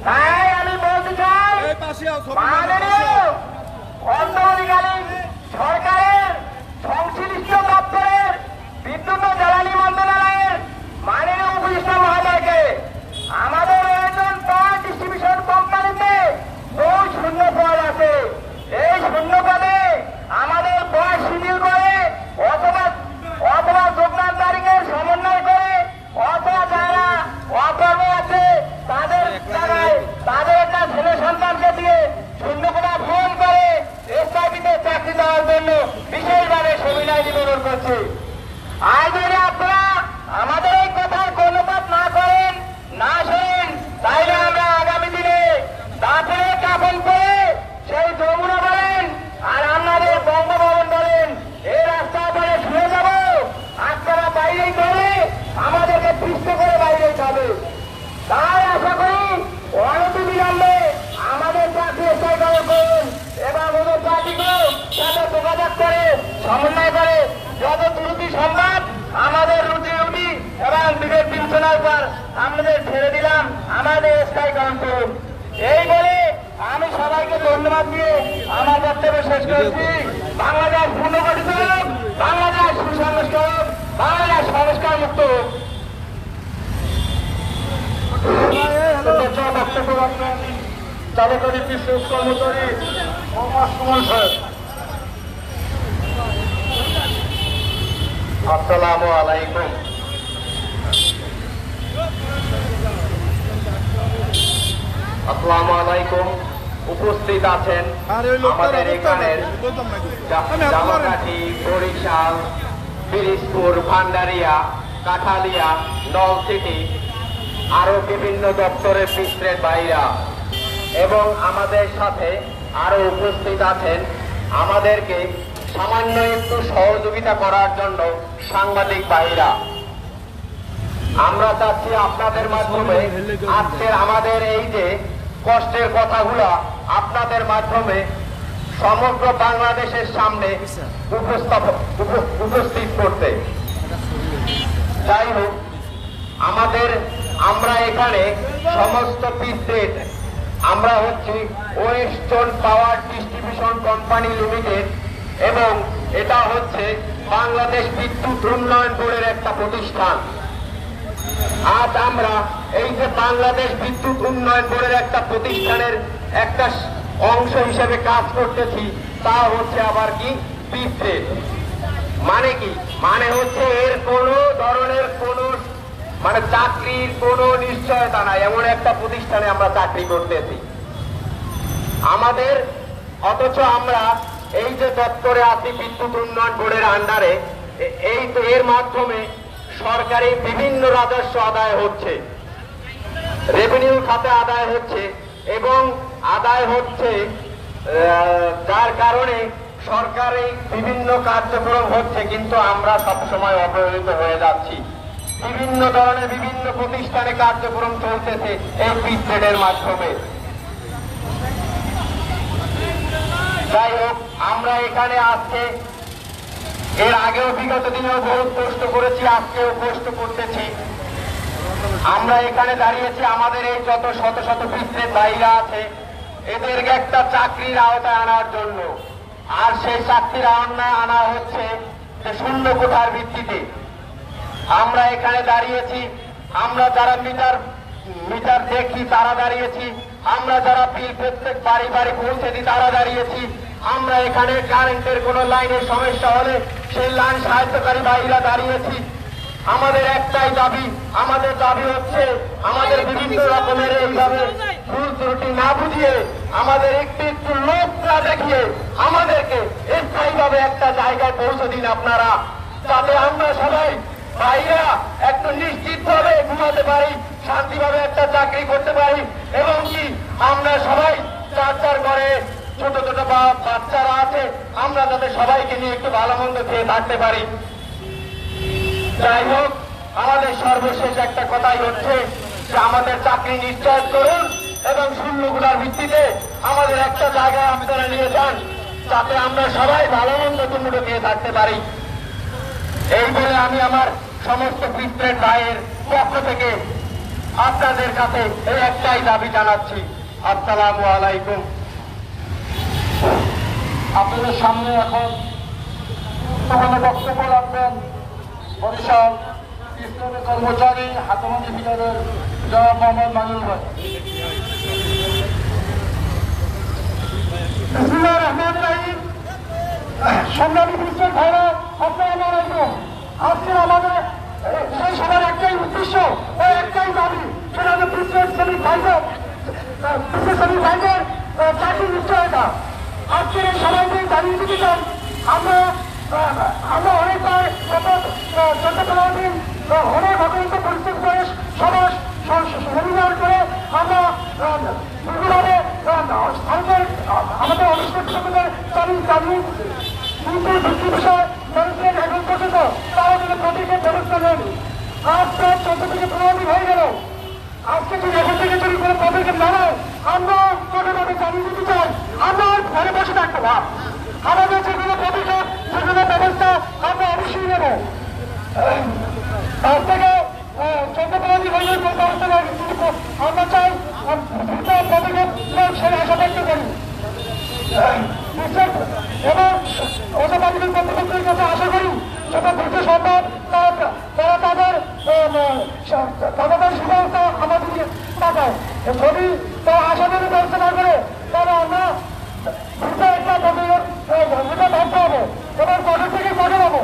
তাই আমি বলতে চাই। অন্তর্বর্তীকালীন সরকারের সংশ্লিষ্ট দপ্তরের বিদ্যুৎ ও জ্বালানি মন্ত্রণালয়ের মাননীয় উপদেষ্টা মহোদয়কে আমাদের একজন পাওয়ার ডিস্ট্রিবিউশন কোম্পানিতে বহু শূন্য পদ আছে এই শূন্য পদে আমাদের বয়স শিথিল করে অথবা অথবা যোগদান তারিখের সমন্বয় করে অথবা যারা অকর্মে আছে তাদের জায়গায় তাদের একটা ছেলে সন্তানকে দিয়ে শূন্যকোটা ফোন করে এসআইবিতে চাকরি দেওয়ার জন্য বিশেষভাবে সুবিধায় নিবেদন করছে আর যদি আপনারা আমাদের এই কথার কর্ণপাত না করেন না শোনেন তাইলে আমরা আগামী দিনে দাঁতে কাপন করে সেই যমুনা বলেন আর আপনাদের বঙ্গভবন বলেন এই রাস্তা ধরে শুয়ে যাব আপনারা বাইরেই করে আমাদেরকে পৃষ্ঠ করে বাইরেই যাবে তাই আশা করি অনতি বিলম্বে আমাদের চাকরি স্থায়ীকরণ করুন এবং ওদের চাকরিগুলো সাথে যোগাযোগ করে সমন্বয় করে যত দ্রুতি সম্ভব আমাদের রুটি রুটি এবং বিবেক বিবেচনার পর আমাদের ছেড়ে দিলাম আমাদের স্থায়ীকরণ করুন এই বলে আমি সবাইকে ধন্যবাদ দিয়ে আমার বক্তব্য শেষ করছি। বাংলাদেশ পুনর্গঠিত বাংলাদেশ সুসংস্কার বাংলাদেশ সংস্কার মুক্ত আসসালামু আলাইকুম আসসালামু আলাইকুম। উপস্থিত আছেন আমাদের এখানের বলতাম না কিছু। জা- আমি হাত ধরে- জামাকাঠি বরিশাল পিরিজপুর ভান্ডারিয়া কাঠালিয়া নলসিটি আরও বিভিন্ন দপ্তরের পিস্ত্রের বাইরা। এবং আমাদের সাথে আরও উপস্থিত আছেন আমাদেরকে সামান্য একটু সহযোগিতা করার জন্য সাংবাদিক বাইরা আমরা চাচ্ছি আপনাদের মাধ্যমে আজকের আমাদের এই যে কষ্টের কথাগুলা আপনাদের মাধ্যমে সমগ্র বাংলাদেশের সামনে উপস্থাপন উপস্থিত করতে। যাই হোক আমাদের আমরা এখানে সমস্ত পিসেট আমরা হচ্ছি western power distribution company limited এবং এটা হচ্ছে বাংলাদেশ বিদ্যুৎ উন্নয়ন বোর্ডের একটা প্রতিষ্ঠান। আজ আমরা এই যে বাংলাদেশ বিদ্যুৎ উন্নয়ন বোর্ডের একটা প্রতিষ্ঠানের একটা অংশ হিসেবে কাজ করতেছি, তা হচ্ছে আবার কি? পিসেট মানে কি? মানে হচ্ছে এর কোনো ধরনের কোনো মানে চাকরির কোনো নিশ্চয়তা নাই, এমন একটা প্রতিষ্ঠানে আমরা চাকরি করতেছি। আমাদের, অথচ আমরা এই যে দপ্তরে আছি বিদ্যুৎ উন্নয়ন বোর্ডের আন্ডারে এই এর মাধ্যমে সরকারি বিভিন্ন রাজস্ব আদায় হচ্ছে। রেভিনিউ খাতে আদায় হচ্ছে এবং আদায় হচ্ছে যার কারণে সরকারি বিভিন্ন কার্যক্রম হচ্ছে, কিন্তু আমরা সবসময় অবহেলিত হয়ে যাচ্ছি। বিভিন্ন ধরনের বিভিন্ন প্রতিষ্ঠানে কার্যক্রম চলতেছে এই পিসেডের মাধ্যমে। যাই হোক, আমরা এখানে আজকে এর আগেও বিগত দিনেও বহু কষ্ট করেছি, আজকেও কষ্ট করতেছি। আমরা এখানে দাঁড়িয়েছি, আমাদের এই যত শত শত পিসের বাইরা আছে, এদেরকে একটা চাকরির আওতায় আনার জন্য। আর সেই চাকরির আওতায় আনা হচ্ছে যে শূন্য কোঠার ভিত্তিতে। আমরা এখানে দাঁড়িয়েছি, আমরা যারা মিটার মিটার দেখি তারা দাঁড়িয়েছি, আমরা যারা বিল প্রত্যেক বাড়ি বাড়ি পৌঁছে দিই তারা দাঁড়িয়েছি। আমরা এখানে কারেন্টের কোনো লাইনের সমস্যা হলে সেই লাইন সাহায্যকারী ভাইরা দাঁড়িয়েছি। আমাদের একটাই দাবি, আমাদের দাবি হচ্ছে আমাদের বিভিন্ন রকমের এইভাবে ভুল ত্রুটি না বুঝিয়ে আমাদের একটু একটু লোক না দেখিয়ে আমাদেরকে স্থায়ীভাবে একটা জায়গায় পৌঁছে দিন আপনারা, যাতে আমরা সবাই ভাইরা একটু নিশ্চিত ভাবে ঘুমাতে পারি, শান্তিভাবে একটা চাকরি করতে পারি, এবং কি আমরা সবাই চার চার করে ছোট ছোট বাচ্চারা আছে, আমরা যাতে সবাইকে নিয়ে একটু ভালো মন্দ খেয়ে থাকতে পারি। যাই হোক, আমাদের সর্বশেষ একটা কথাই হচ্ছে যে আমাদের চাকরি নিশ্চয় করুন এবং শূন্যগুলার ভিত্তিতে আমাদের একটা জায়গায় আপনারা নিয়ে যান, যাতে আমরা সবাই ভালো মন্দ টুমুটো খেয়ে থাকতে পারি। এই বলে আমি আমার সমস্ত পিস্ত্রের ভাইয়ের পক্ষ থেকে আপনাদের কাছে এই একটাই দাবি জানাচ্ছি। আসসালামু আলাইকুম। আপনাদের সামনে এখন ওখানে বক্তব্য রাখবেন বরিশাল ইসলামী কর্মচারী হাতমানি বিহারের জনাব মোহাম্মদ মানুল ভাই। একটাই উদ্দেশ্য একটাই চাকরি নিশ্চয়তা। আজকের এই সবাইকে দাঁড়িয়ে দিতে চাই আমরা আমরা অনেকবার পনেরো দিন অনেক অত্যন্ত পরিস্থিতি করে সমাজ সেমিনার করে আমরা বিভিন্নভাবে স্থানীয় আমাদের অনুষ্ঠান সম্বন্ধে চালিয়ে চালিয়ে কিন্তু দুঃখী বিষয়, মানুষের এখন পর্যন্ত তারা যদি প্রতীকের ব্যবস্থা নেন আজ প্রায় চোদ্দ থেকে পনেরো হয়ে গেল। আজকে যদি এখন থেকে যদি কোনো পদক্ষেপ না নেয় আমরা কোনোভাবে জানিয়ে দিতে চাই আমরা আর ঘরে বসে থাকব না। আমাদের যেগুলো পদক্ষেপ যেগুলো ব্যবস্থা আমরা অবশ্যই নেব। আজ থেকে দিন হয়ে কোনো আমরা চাই পদক্ষেপ সেই আশা ব্যক্ত করি। এবং অজাবাদীদের কর্তৃপক্ষের আশা করি সেটা দ্রুত সম্ভব তারা তারা তাদের তাদের সুব্যবস্থা যদি তারা আশাবাদী ব্যবস্থা না করে তাহলে আমরা দ্রুত একটা ভূমিকা ভাবতে হবে এবং কঠোর থেকে কঠোর হব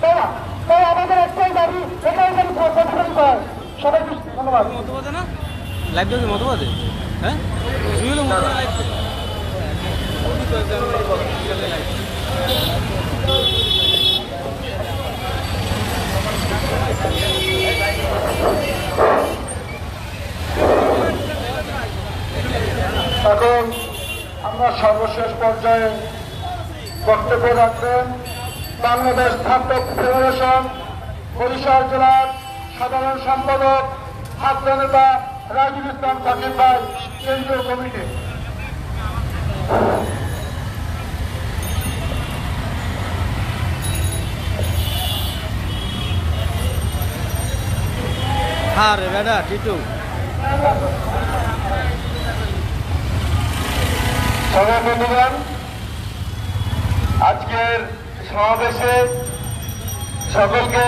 তাই না তাই আমাদের একটাই দাবি এটাই যেন প্রতিফলিত হয় সবাইকে ধন্যবাদ মতবাদে না লাইভ দেখবে মতবাদে হ্যাঁ? এখন আমরা সর্বশেষ পর্যায়ে বক্তব্য রাখবেন বাংলাদেশ ছাত্র ফেডারেশন, বরিশাল জেলার সাধারণ সম্পাদক ছাত্র নেতা রাজুল ইসলাম সাকিব ভাই কেন্দ্রীয় কমিটি। হ্যাঁ রে বেটা টিটু। বন্ধুগণ আজকের সমাবেশে সকলকে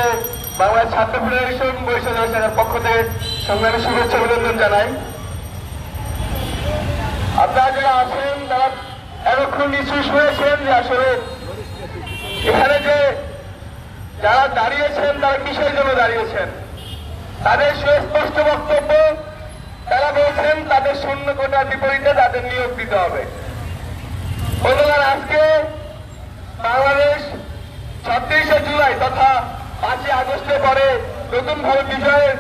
বাংলা ছাত্র ফেডারেশন বরিশাল পক্ষ থেকে সংগ্রামী শুভেচ্ছা অভিনন্দন জানাই। আপনারা যারা আছেন, তারা এতক্ষণ নিশ্চয়ই শুনেছেন যে আসলে এখানে যে যারা দাঁড়িয়েছেন, তারা কিসের জন্য দাঁড়িয়েছেন? তাদের সুস্পষ্ট বক্তব্য তারা বলছেন, তাদের শূন্য কোটার বিপরীতে তাদের নিয়োগ দিতে হবে। বন্ধুগণ আজকে বাংলাদেশ ছত্রিশে জুলাই তথা পাঁচই আগস্টের পরে নতুন ভাবে বিজয়ের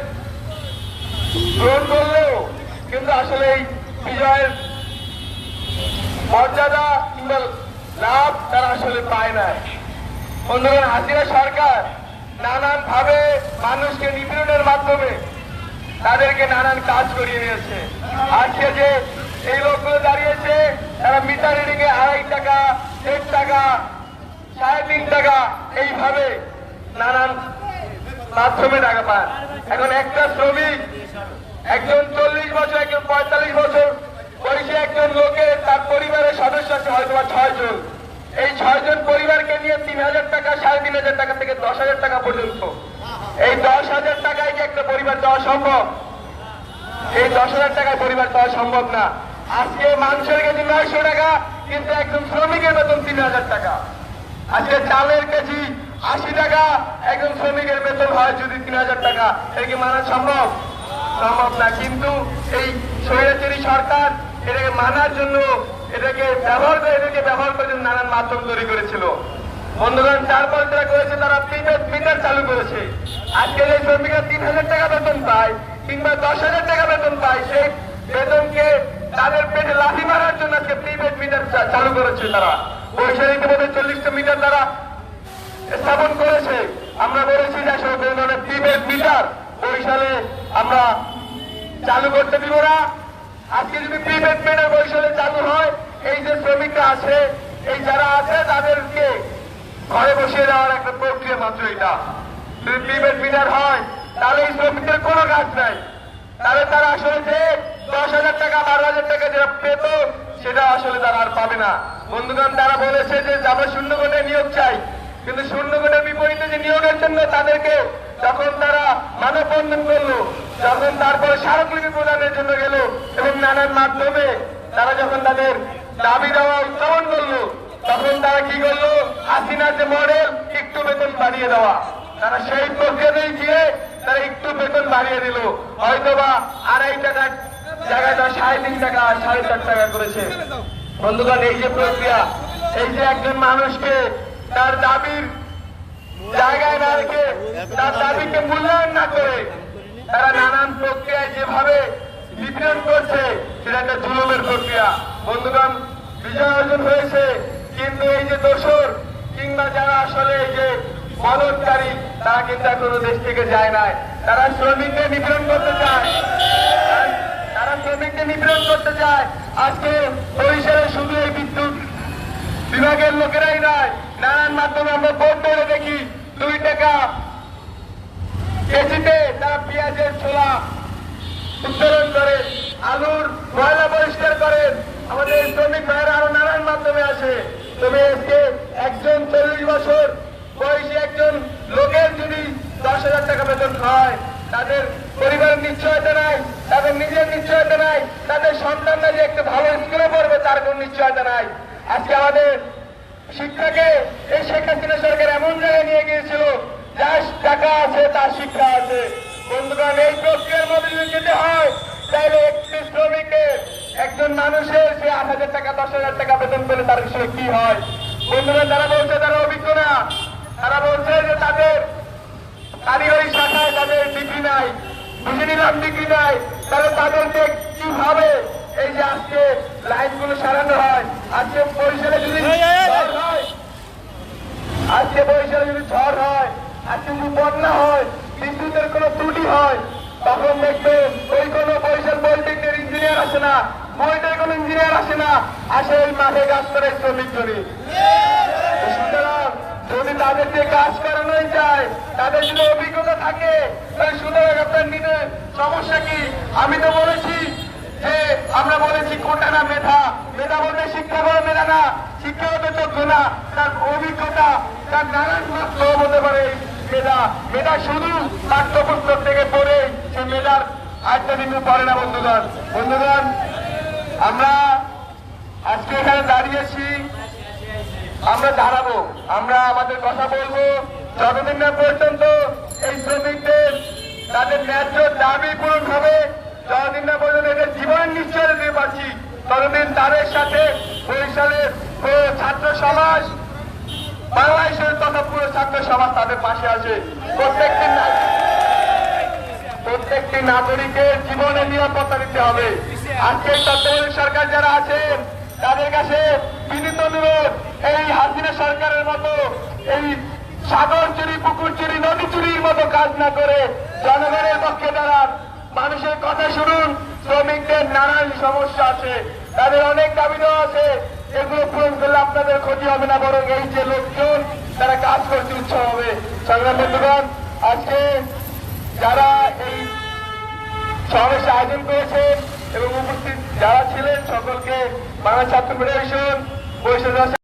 গ্রহণ করলেও কিন্তু আসলে এই বিজয়ের মর্যাদা কিংবা লাভ তারা আসলে পায় নাই। বন্ধুগণ, হাসিনা সরকার নানান ভাবে মানুষকে নিপীড়নের মাধ্যমে তাদেরকে নানান কাজ করিয়ে নিয়েছে। আজকে যে এই লোকগুলো দাঁড়িয়েছে, তারা মিটার রিডিং এ আড়াই টাকা, দেড় টাকা, সাড়ে তিন টাকা, এইভাবে নানান মাধ্যমে টাকা পান। এখন একটা শ্রমিক, একজন চল্লিশ বছর, একজন পঁয়তাল্লিশ বছর বয়সে একজন লোকের, তার পরিবারের সদস্য আছে হয়তো বা ছয় জন। এই ছয় জন পরিবারকে নিয়ে তিন হাজার টাকা, সাড়ে তিন হাজার টাকা থেকে দশ হাজার টাকা পর্যন্ত। এই দশ হাজার টাকায় কি একটা পরিবার দেওয়া সম্ভব? এই দশ হাজার টাকায় পরিবার দেওয়া সম্ভব না। আজকে মানুষের কেজি নয়শো টাকা, কিন্তু একজন শ্রমিকের বেতন তিন হাজার টাকা। আজকে চালের কেজি আশি টাকা, একজন শ্রমিকের বেতন হয় যদি তিন হাজার টাকা। এটা কি মানা সম্ভব? সম্ভব না, কিন্তু এই স্বৈরাচারী সরকার এটাকে মানার জন্য এটাকে ব্যবহার করে, এটাকে ব্যবহার করে নানান মাধ্যম তৈরি করেছিল। বন্ধুগণ তারপর তারা করেছে, তারা প্রিপেড মিটার চালু করেছে। আজকে যে শ্রমিকরা তিন হাজার টাকা বেতন পায় কিংবা দশ হাজার টাকা বেতন পায়, সেই বেতনকে তাদের পেটে লাথি মারার জন্য আজকে প্রিপেড মিটার চালু করেছে তারা। বৈশাখ ইতিমধ্যে চল্লিশটা মিটার তারা স্থাপন করেছে। আমরা বলেছি যে আসলে কোনো মিটার। বরিশালে আমরা চালু করতে দিব না। আজকে যদি প্রিপেড মিটার বরিশালে চালু হয়, এই যে শ্রমিকরা আছে, এই যারা আছে, তাদেরকে ঘরে বসিয়ে দেওয়ার একটা প্রক্রিয়া মাত্র এটা। যদি প্রিপেড মিটার হয়, তাহলে এই শ্রমিকদের কোনো কাজ নাই। তাহলে তারা আসলে যে দশ হাজার টাকা, বারো হাজার টাকা যেটা পেত, সেটা আসলে তারা আর পাবে না। বন্ধুগণ, তারা বলেছে যে আমরা শূন্য নিয়োগ চাই। কিন্তু শূন্য বিপরীতে যে নিয়োগের জন্য তাদেরকে যখন তারা মানববন্ধন করল, যখন তারপরে স্মারকলিপি প্রদানের জন্য গেল এবং নানান মাধ্যমে তারা যখন তাদের দাবি দেওয়া উত্থাপন করল, তখন তারা কি করল? হাসিনার যে মডেল, একটু বেতন বাড়িয়ে দেওয়া। তারা সেই প্রক্রিয়াতেই গিয়ে তারা একটু বেতন বাড়িয়ে দিল। হয়তোবা আড়াই টাকার জায়গায় তারা সাড়ে তিন টাকা, সাড়ে চার টাকা করেছে। বন্ধুগণ, এই যে প্রক্রিয়া, এই যে একজন মানুষকে তার দাবির জায়গায় না রেখে, তার দাবিকে মূল্যায়ন না করে তারা নানান প্রক্রিয়ায় যেভাবে নিপীড়ন করছে, সেটা একটা জুলুমের প্রক্রিয়া। বন্ধুগণ, বিজয় অর্জন হয়েছে, কিন্তু এই যে দোষর কিংবা যারা আসলে এই যে মদতকারী তারা কিন্তু এখনও দেশ থেকে যায় নাই। তারা শ্রমিকদের নিপীড়ন করতে চায়। তারা- তারা শ্রমিকদের নিপীড়ন করতে চায়। আজকে বরিশালে শুধু এই বিদ্যুৎ বিভাগের লোকেরাই নয় নানান মাধ্যমে আমরা ভোট ধরে দেখি দুই টাকা। কেজিতে তারা পেঁয়াজের ছোলা উত্তোলন করে, আলুর ময়লা পরিষ্কার করেন আমাদের শ্রমিক ভাইয়েরা আরও নানান মাধ্যমে আসে। তবে আজকে একজন চল্লিশ বছর বয়সী একজন লোকের যদি দশ হাজার টাকা বেতন হয়, তাদের পরিবারের নিশ্চয়তা নাই, তাদের নিজের নিশ্চয়তা নাই, তাদের সন্তানরা যে একটা ভালো স্কুলে পড়বে তার কোন নিশ্চয়তা নাই। আজকে আমাদের শিক্ষাকে এই শেখ হাসিনা সরকার এমন জায়গায় নিয়ে গিয়েছিল যার টাকা আছে তার শিক্ষা আছে। বন্ধুগণ, এই প্রক্রিয়ার মধ্যে যদি হয়, তাহলে একটি শ্রমিকের একজন মানুষের সে আট হাজার টাকা, দশ হাজার টাকা বেতন পেলে তার বিষয়ে কি হয়? বন্ধুগণ তারা বলছে তারা অভিজ্ঞ না, তারা বলছে যে তাদের কারিগরি শাখায় তাদের ডিগ্রি নাই, বুঝে নিলাম ডিগ্রি নাই, তাহলে তাদেরকে কীভাবে এই যে আজকে লাইনগুলো সারানো হয় আজকে বরিশালে যদি আজকে বরিশালে যদি ঝড় হয় আজকে যদি বন্যা হয় বিদ্যুতের কোনো ত্রুটি হয় তখন দেখবে ওই কোনো বরিশাল বৈদ্যুতিক ইঞ্জিনিয়ার আসে না বইটার কোনো ইঞ্জিনিয়ার আসে না আসে ওই মাঠে গাছ করে শ্রমিক ধরে সুতরাং যদি তাদের দিয়ে কাজ করানোই যায় তাদের যদি অভিজ্ঞতা থাকে তাহলে সুতরাং আপনার নিজের সমস্যা কি? আমি তো বলেছি আমরা বলেছি কোটা না মেধা? মেধা বলতে শিক্ষা বড় মেধা না, শিক্ষা হতে যোগ্য না। তার অভিজ্ঞতা, তার নানান মাধ্যম হতে পারে মেধা। মেধা শুধু পাঠ্যপুস্তক থেকে পড়ে সে মেধার না, বন্ধুগণ। বন্ধুগণ, আমরা আজকে এখানে দাঁড়িয়েছি আমরা দাঁড়াবো। আমরা আমাদের কথা বলব। যতদিন না পর্যন্ত এই শ্রমিকদের, তাদের ন্যায্য দাবি পূরণ হবে যতদিন না পর্যন্ত এদের জীবন নিশ্চয় দিতে ততদিন তাদের সাথে বরিশালের ছাত্র সমাজ, বাংলাদেশের তথা পুরো ছাত্র সমাজ তাদের পাশে আছে। প্রত্যেকটি প্রত্যেকটি নাগরিকের জীবনের নিরাপত্তা দিতে হবে। আজকে তত্ত্বাবধায়ক সরকার যারা আছেন, তাদের কাছে বিনীত অনুরোধ, এই হাসিনা সরকারের মতো এই সাগর চুরি পুকুর চুরি নদী চুরির মতো কাজ না করে জনগণের পক্ষে দাঁড়ান। মানুষের কথা শুনুন, শ্রমিকদের নানান সমস্যা আছে, তাদের অনেক দাবি দেওয়া আছে, এগুলো পূরণ করলে আপনাদের ক্ষতি হবে না, বরং এই যে লোকজন, তারা কাজ করতে উৎসাহ হবে। সংগ্রাম বন্ধুগণ, আজকে যারা এই সমাবেশে আয়োজন করেছেন এবং উপস্থিত যারা ছিলেন, সকলকে বাংলা ছাত্র ফেডারেশন বৈশাখ